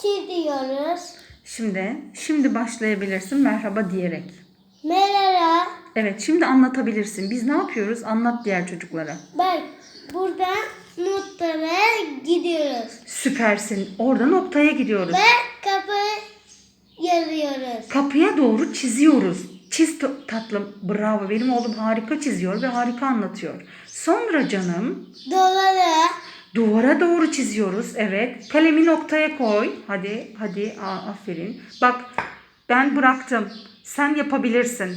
Çiziyoruz. Şimdi, şimdi başlayabilirsin merhaba diyerek. Merhaba. Evet, şimdi anlatabilirsin. Biz ne yapıyoruz? Anlat diğer çocuklara. Bak buradan notlara gidiyoruz. Süpersin. Orada noktaya gidiyoruz. Ve kapı yazıyoruz. Kapıya doğru çiziyoruz. Çiz ta- tatlım. Bravo. Benim oğlum harika çiziyor ve harika anlatıyor. Sonra canım Dolara duvara doğru çiziyoruz. Evet. Kalemi noktaya koy. Hadi, hadi. Aa, aferin. Bak ben bıraktım. Sen yapabilirsin.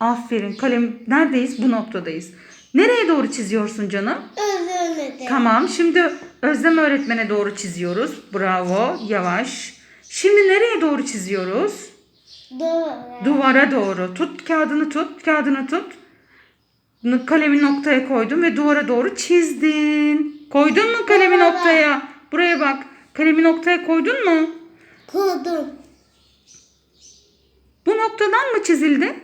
Aferin. Kalem neredeyiz? Bu noktadayız. Nereye doğru çiziyorsun canım? dilerim. Tamam. Şimdi Özlem öğretmene doğru çiziyoruz. Bravo. Yavaş. Şimdi nereye doğru çiziyoruz? Dolara. Duvara doğru. Tut kağıdını tut. Kağıdını tut. Kalemi noktaya koydun ve duvara doğru çizdin. Koydun mu kalemi Duvara. noktaya? Buraya bak. Kalemi noktaya koydun mu? Kurdum. Bu noktadan mı çizildi?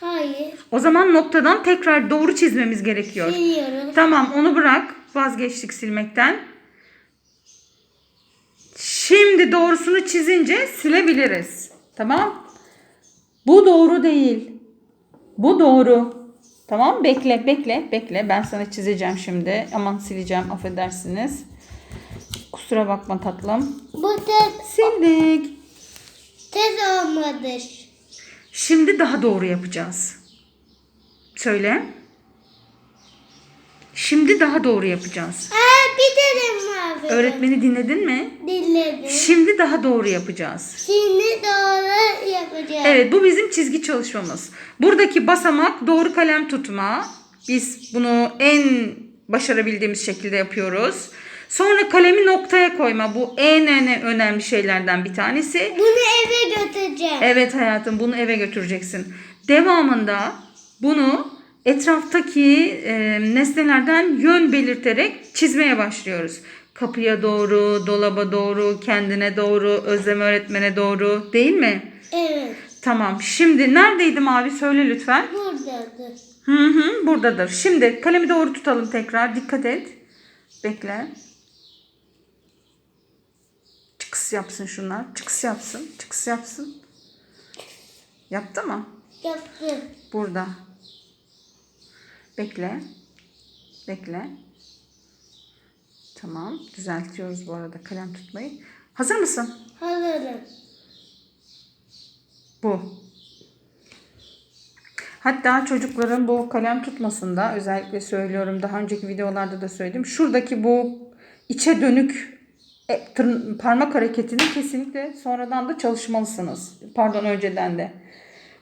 Hayır. O zaman noktadan tekrar doğru çizmemiz gerekiyor. Siliyoruz. Tamam onu bırak. Vazgeçtik silmekten. Şimdi doğrusunu çizince silebiliriz. Tamam? Bu doğru değil. Bu doğru. Tamam bekle bekle bekle. Ben sana çizeceğim şimdi. Aman sileceğim affedersiniz. Kusura bakma tatlım. Bu tez, Sildik. tez olmadı. Şimdi daha doğru yapacağız. Söyle. Şimdi daha doğru yapacağız. Aa bir dedim abi. Öğretmeni dinledin mi? Dinledim. Şimdi daha doğru yapacağız. Şimdi doğru yapacağız. Evet bu bizim çizgi çalışmamız. Buradaki basamak doğru kalem tutma. Biz bunu en başarabildiğimiz şekilde yapıyoruz. Sonra kalemi noktaya koyma. Bu en en önemli şeylerden bir tanesi. Bunu eve götüreceğim. Evet hayatım bunu eve götüreceksin. Devamında bunu etraftaki e, nesnelerden yön belirterek çizmeye başlıyoruz. Kapıya doğru, dolaba doğru, kendine doğru, Özlem öğretmene doğru değil mi? Evet. Tamam. Şimdi neredeydi mavi? Söyle lütfen. Buradadır. Hı hı, buradadır. Şimdi kalemi doğru tutalım tekrar. Dikkat et. Bekle. Çıkıs yapsın şunlar. Çıkıs yapsın. Çıkıs yapsın. Yaptı mı? Yaptım. Burada. Bekle. Bekle. Tamam. Düzeltiyoruz bu arada kalem tutmayı. Hazır mısın? Hazırım. Bu. Hatta çocukların bu kalem tutmasında özellikle söylüyorum daha önceki videolarda da söyledim. Şuradaki bu içe dönük e, tırn- parmak hareketini kesinlikle sonradan da çalışmalısınız. Pardon önceden de.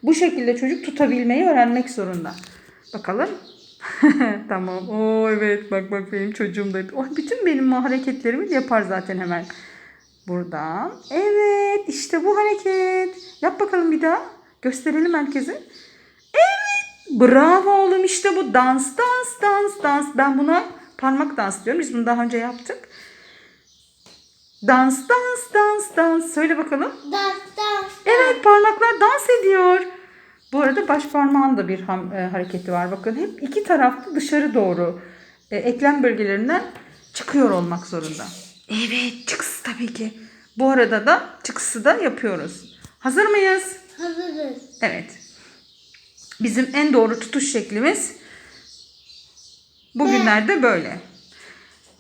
Bu şekilde çocuk tutabilmeyi öğrenmek zorunda. Bakalım. tamam. Oo evet bak bak benim çocuğum da. Oh, bütün benim hareketlerimi yapar zaten hemen. Buradan. Evet işte bu hareket. Yap bakalım bir daha. Gösterelim herkese. Evet. Bravo oğlum işte bu dans dans dans dans. Ben buna parmak dans diyorum. Biz bunu daha önce yaptık. Dans dans dans dans. Söyle bakalım. Das das. Evet parmaklar dans ediyor. Bu arada baş parmağın da bir ham- e, hareketi var. Bakın hep iki taraflı dışarı doğru e, eklem bölgelerinden çıkıyor olmak zorunda. Evet çıksı tabii ki. Bu arada da çıksı da yapıyoruz. Hazır mıyız? Hazırız. Evet. Bizim en doğru tutuş şeklimiz bugünlerde böyle.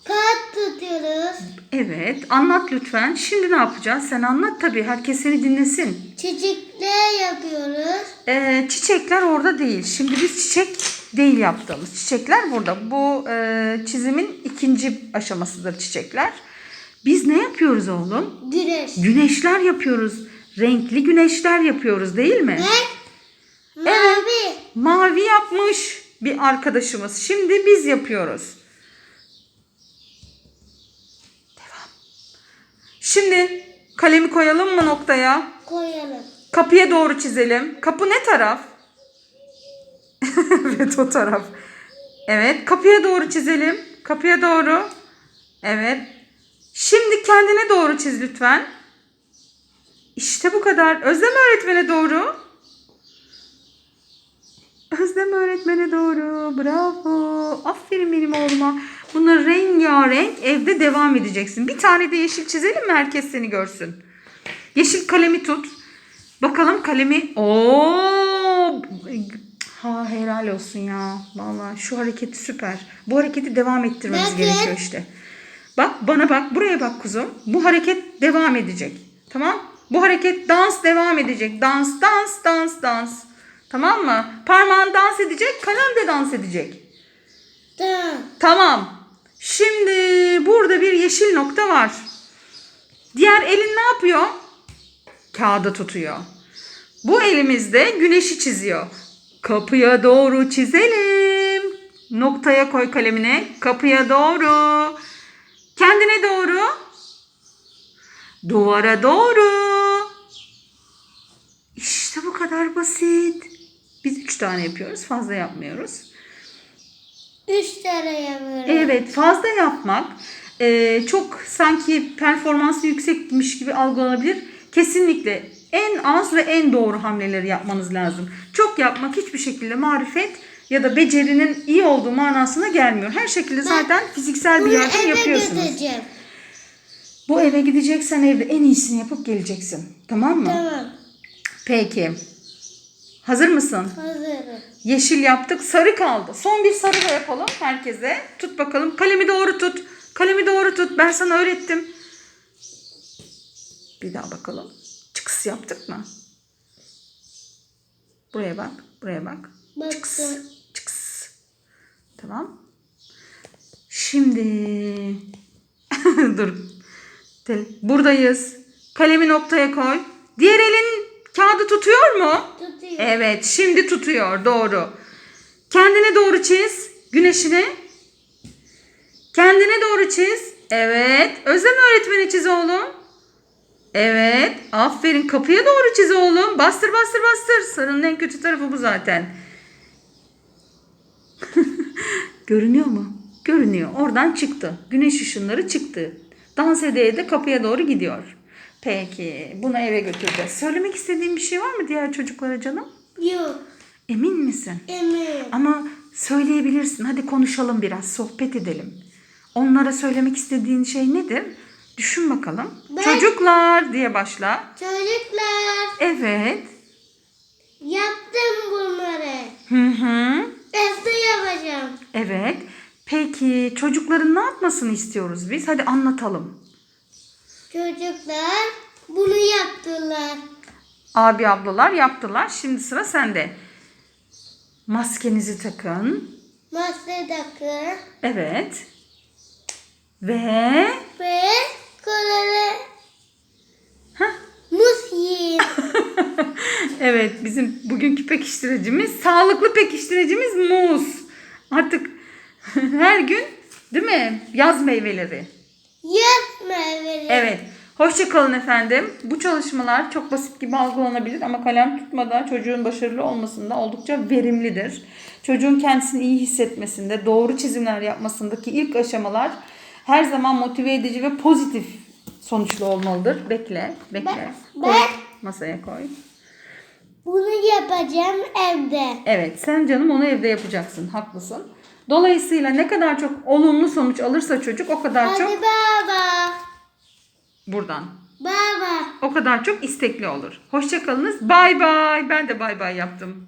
Kağıt tutuyoruz. Evet anlat lütfen. Şimdi ne yapacağız? Sen anlat tabii. Herkes seni dinlesin. Çiçekler yapıyoruz. Ee, çiçekler orada değil. Şimdi biz çiçek değil yaptığımız. Çiçekler burada. Bu e, çizimin ikinci aşamasıdır çiçekler. Biz ne yapıyoruz oğlum? Güneş. Güneşler yapıyoruz. Renkli güneşler yapıyoruz değil mi? Ne? Mavi. Mavi yapmış bir arkadaşımız. Şimdi biz yapıyoruz. Şimdi kalemi koyalım mı noktaya? Koyalım. Kapıya doğru çizelim. Kapı ne taraf? evet o taraf. Evet kapıya doğru çizelim. Kapıya doğru. Evet. Şimdi kendine doğru çiz lütfen. İşte bu kadar. Özlem öğretmene doğru. Özlem öğretmene doğru. Bravo. Aferin benim oğluma. Bunları rengarenk evde devam edeceksin. Bir tane de yeşil çizelim mi herkes seni görsün. Yeşil kalemi tut. Bakalım kalemi. Oo! Ha helal olsun ya. Vallahi şu hareketi süper. Bu hareketi devam ettirmemiz Nerede? gerekiyor işte. Bak bana bak buraya bak kuzum. Bu hareket devam edecek. Tamam? Bu hareket dans devam edecek. Dans dans dans dans. Tamam mı? Parmağın dans edecek, kalem de dans edecek. Tamam. Tamam. Şimdi burada bir yeşil nokta var. Diğer elin ne yapıyor? Kağıda tutuyor. Bu elimizde güneşi çiziyor. Kapıya doğru çizelim. Noktaya koy kalemine. Kapıya doğru. Kendine doğru. Duvara doğru. İşte bu kadar basit. Biz üç tane yapıyoruz. Fazla yapmıyoruz. Üç tane yapıyorum. Evet fazla yapmak e, çok sanki performansı yüksekmiş gibi algılanabilir. Kesinlikle en az ve en doğru hamleleri yapmanız lazım. Çok yapmak hiçbir şekilde marifet ya da becerinin iyi olduğu manasına gelmiyor. Her şekilde zaten fiziksel bir yardım yapıyorsunuz. götüreceğim. Bu eve gideceksen evde en iyisini yapıp geleceksin. Tamam mı? Tamam. Peki. Hazır mısın? Hazırım. Yeşil yaptık. Sarı kaldı. Son bir sarı da yapalım herkese. Tut bakalım. Kalemi doğru tut. Kalemi doğru tut. Ben sana öğrettim. Bir daha bakalım. Çıkıs yaptık mı? Buraya bak. Buraya bak. Baktım. Çıkıs. Tamam. Şimdi dur. Buradayız. Kalemi noktaya koy. Diğer elin kağıdı tutuyor mu? Tutuyor. Evet, şimdi tutuyor. Doğru. Kendine doğru çiz. Güneşini. Kendine doğru çiz. Evet. Özlem öğretmeni çiz oğlum. Evet. Aferin. Kapıya doğru çiz oğlum. Bastır bastır bastır. Sarının en kötü tarafı bu zaten. Görünüyor mu? Görünüyor. Oradan çıktı. Güneş ışınları çıktı. Dans ede de kapıya doğru gidiyor. Peki. Bunu eve götüreceğiz. Söylemek istediğin bir şey var mı diğer çocuklara canım? Yok. Emin misin? Emin. Ama söyleyebilirsin. Hadi konuşalım biraz, sohbet edelim. Onlara söylemek istediğin şey nedir? Düşün bakalım. Ben- Çocuklar diye başla. Çocuklar Evet. yaptım bunları. Hı hı. Evde yapacağım. Evet. Peki çocukların ne yapmasını istiyoruz biz? Hadi anlatalım. Çocuklar bunu yaptılar. Abi ablalar yaptılar. Şimdi sıra sende. Maskenizi takın. Maske takın Evet. Ve ve kolalı Hah. muz yiyin. Evet bizim bugünkü pekiştiricimiz sağlıklı pekiştiricimiz muz. Artık her gün değil mi? Yaz meyveleri. Yaz meyveleri. Evet. Hoşça kalın efendim. Bu çalışmalar çok basit gibi algılanabilir ama kalem tutmadan çocuğun başarılı olmasında oldukça verimlidir. Çocuğun kendisini iyi hissetmesinde, doğru çizimler yapmasındaki ilk aşamalar her zaman motive edici ve pozitif sonuçlu olmalıdır. Bekle, bekle. Ben- Koy, ben- masaya koy. Bunu yapacağım evde. Evet sen canım onu evde yapacaksın. Haklısın. Dolayısıyla ne kadar çok olumlu sonuç alırsa çocuk o kadar Hadi çok baba. Buradan. Baba. O kadar çok istekli olur. Hoşçakalınız. Bay bay. Ben de bay bay yaptım.